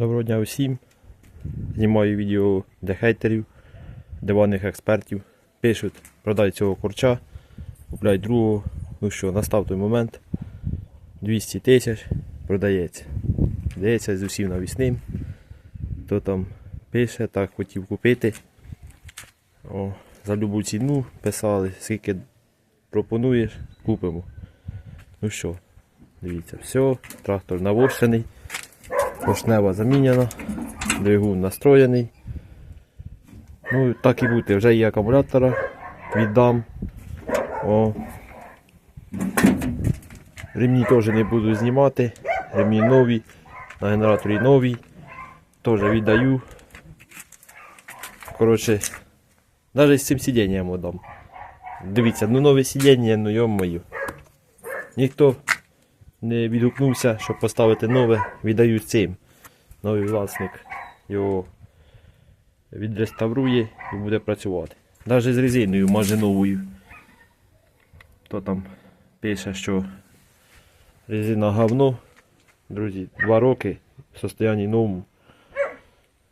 Доброго дня усім. Знімаю відео для хейтерів, диванних експертів. Пишуть, продай цього курча, купляй другого. Ну що, настав той момент. 200 тисяч продається. Здається, з усім навісним. Хто там пише, так хотів купити. О, за любу ціну писали, скільки пропонуєш, купимо. Ну що, дивіться, все, трактор навощений. Поршнева заміняна, двигун настроєний. Ну, так і бути, вже є акумулятора, віддам. О. Ремні теж не буду знімати. Ремні нові, на генераторі нові. Теж віддаю. Коротше, навіть з цим сидінням віддам. Дивіться, ну нове сидіння, ну йо-моє. Ніхто не відгукнувся, щоб поставити нове, віддаю цим. Новий власник його відреставрує і буде працювати. Навіть з резиною, може новою. Хто там пише, що резина говно. Друзі, два роки в состоянні новому.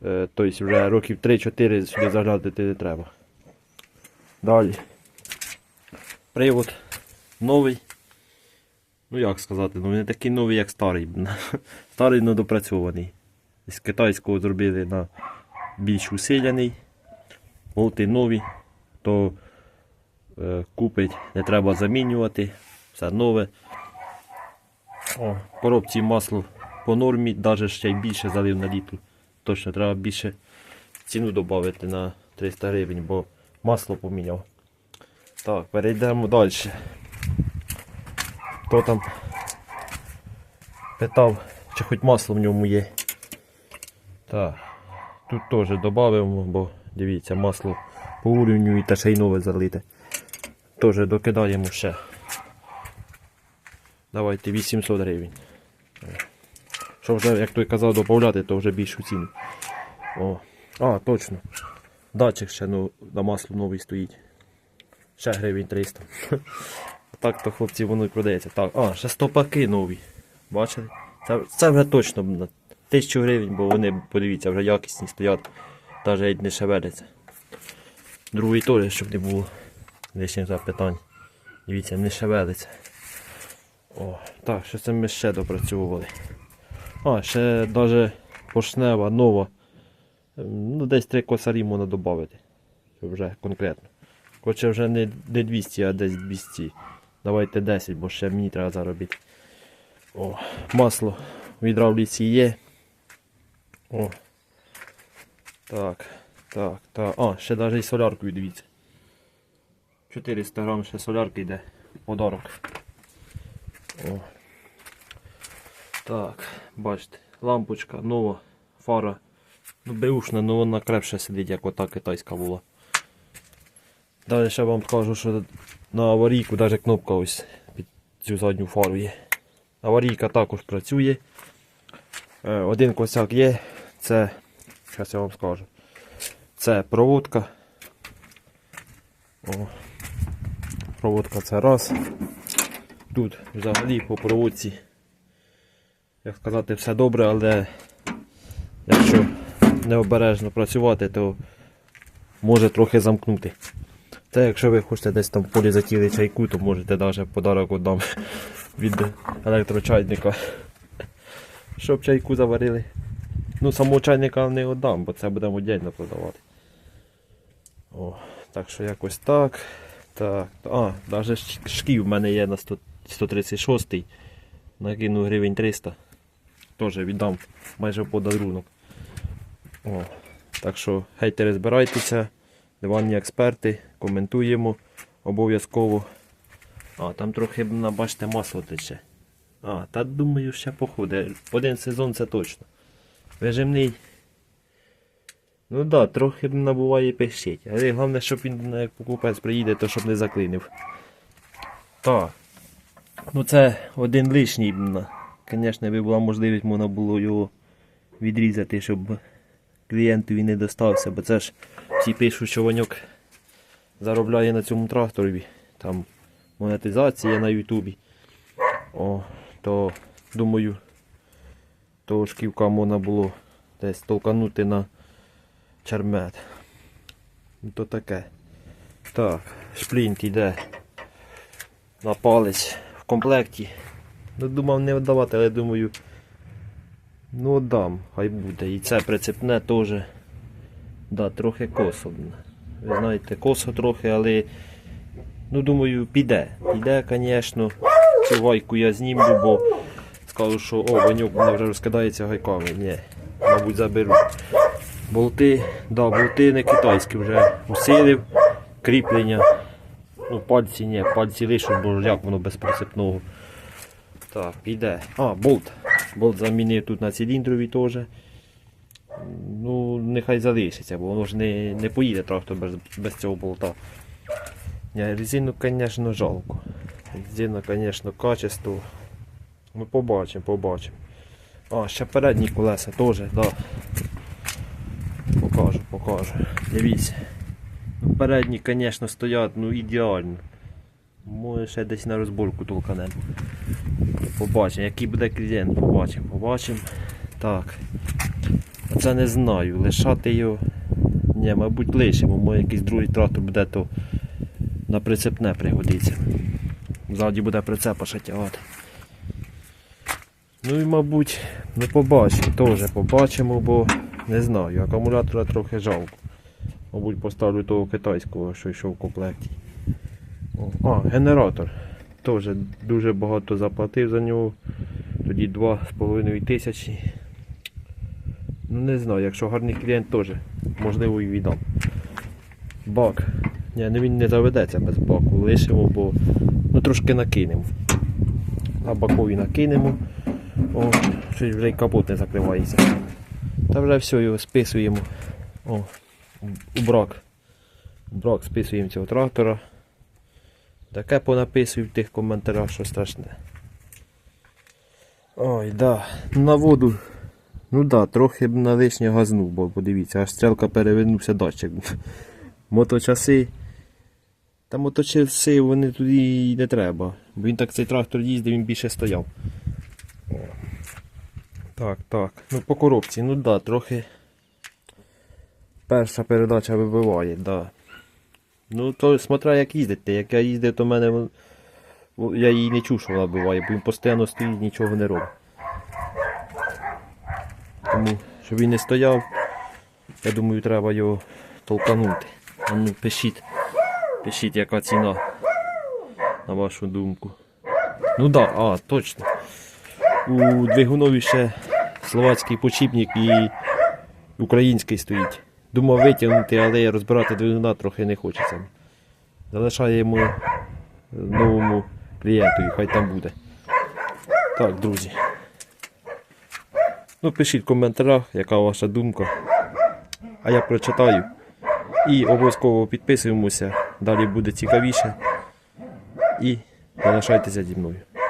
Е, тобто вже років 3-4 сюди заглядати не треба. Далі. Привод новий. Ну як сказати, ну не такий новий, як старий. Старий но допрацьований. З китайського зробили на більш усилений. Болти нові, то е, купить, не треба замінювати. Все нове. О, коробці масло по нормі, навіть ще й більше залив на літру. Точно треба більше ціну додати на 300 гривень, бо масло поміняв. Так, перейдемо далі. Хто там питав, чи хоч масло в ньому є. Так, тут теж додаємо, бо дивіться, масло по уровню і та ще й нове залите. Теж докидаємо ще. Давайте 800 гривень. Що вже, як той казав, додати, то вже більшу ціну. О, а, точно. Датчик ще ну, на масло новий стоїть. Ще гривень 300. Так то хлопці воно і продається. Так, а, ще стопаки нові. Бачили? Це, це вже точно на 1000 гривень, бо вони, подивіться, вже якісні стоять, навіть не шевеляться. Другий теж, щоб не було лишніх запитань. Дивіться, не шевелиться. О, так, що це ми ще допрацьовували. А, ще навіть поршнева, нова. Ем, Ну, десь три косарі можна додати. Вже конкретно. Хоча вже не 200, а десь 200. Давайте 10, бо ще мені треба заробити. О, масло в гідравліці є. О. Так, так, так. А, ще навіть і соляркою дивіться. 400 грам ще солярки йде. Подарок. О. Так, бачите, лампочка нова, фара. Ну, беушна, але вона крепше сидить, як ота китайська була. Далі ще вам скажу, що на аварійку навіть кнопка ось під цю задню фару є. Аварійка також працює. Е, Один косяк є, це, зараз я вам скажу. Це проводка. О, проводка це раз. Тут взагалі по проводці, як сказати, все добре, але якщо необережно працювати, то може трохи замкнути. Це якщо ви хочете десь там в полі затіли чайку, то можете навіть подарок віддам від електрочайника. Щоб чайку заварили. Ну, самого чайника не віддам, бо це будемо віддільно продавати. О, так що якось так. Так. А, навіть шків в мене є на 100, 136 Накину гривень 300. Теж віддам майже подарунок. О, так що хейтери збирайтеся. Диванні експерти, коментуємо обов'язково. А, там трохи, бачите, масло тече. А, та думаю, ще походить. Один сезон це точно. Вижимний. Ну так, да, трохи набуває пищить. Але головне, щоб він як покупець приїде, то щоб не заклинив. Так. Ну це один лишній. Звісно, би була можливість, можна було його відрізати, щоб клієнтові не достався, бо це ж всі пишуть, що Ваньок заробляє на цьому тракторі. Там монетизація на Ютубі. О, то думаю, того шківка можна було десь толканути на чермет. Ну, То таке. Так, шплінт йде на палець в комплекті. Ну, думав не віддавати, але думаю, ну дам, хай буде. І це прицепне теж. Да, трохи косо. Ви знаєте, косо трохи, але ну думаю, піде. Піде, звісно. Цю гайку я знімлю, бо скажу, що о, ванюк мене вже розкидається гайками. Ні, мабуть, заберу. Болти, да, болти не китайські вже усилив, кріплення. Ну, пальці ні, пальці лишу, бо як воно без прицепного. Так, піде. А, болт. Болт замінив тут на циліндрові теж. Ну, нехай залишиться, бо воно ж не, не поїде трактор без, без цього болта. Резину, звісно, жалко. Резина, звісно, качество. Ми побачимо, побачимо. А, ще передні колеса теж, да. Покажу, покажу. Дивіться. Ну, передні, звісно, стоять ну, ідеально. Може ще десь на розборку толканемо. Побачимо, який буде клієнт, побачимо, побачимо. Так. Оце не знаю. Лишати його. Ні, мабуть, лишимо, може якийсь другий трактор буде, то на прицепне пригодиться. Ззаді буде прицепа ще. Ну і мабуть, ми побачимо, теж побачимо, бо не знаю, акумулятора трохи жалко. Мабуть, поставлю того китайського, що йшов в комплекті. О, А, генератор. Теж дуже багато заплатив за нього. Тоді 2,5 тисячі. Ну не знаю, якщо гарний клієнт теж, можливо і віддам. Бак. Ні, ну він не заведеться без баку. Лишимо, бо ну, трошки накинемо. На бакові накинемо. О, щось вже й капот не закривається. Та вже все, його списуємо. О, у брак. У брак списуємо цього трактора. Таке понаписую в тих коментарях, що страшне. Ой, да. На воду. Ну да, трохи б на лишнє газнув, бо подивіться, аж стрілка перевернувся датчик. Моточаси. Та моточаси вони туди не треба. Бо він так цей трактор їздив, він більше стояв. Так, так. Ну по коробці, ну да, трохи. Перша передача вибиває, да. Ну то смотря як їздити. Як я їздив, то в мене я її не чув, що вона вбиває, бо він постійно стоїть, нічого не робить. Тому, щоб він не стояв, я думаю, треба його толканути. А ну, пишіть, пишіть, яка ціна, на вашу думку. Ну так, да, а, точно. У двигунові ще словацький почіпник і український стоїть. Думав витягнути, але розбирати двигуна трохи не хочеться. Залишаємо новому клієнту, і хай там буде. Так, друзі. Ну, пишіть в коментарях, яка ваша думка. А я прочитаю. І обов'язково підписуємося, далі буде цікавіше. І залишайтеся зі мною.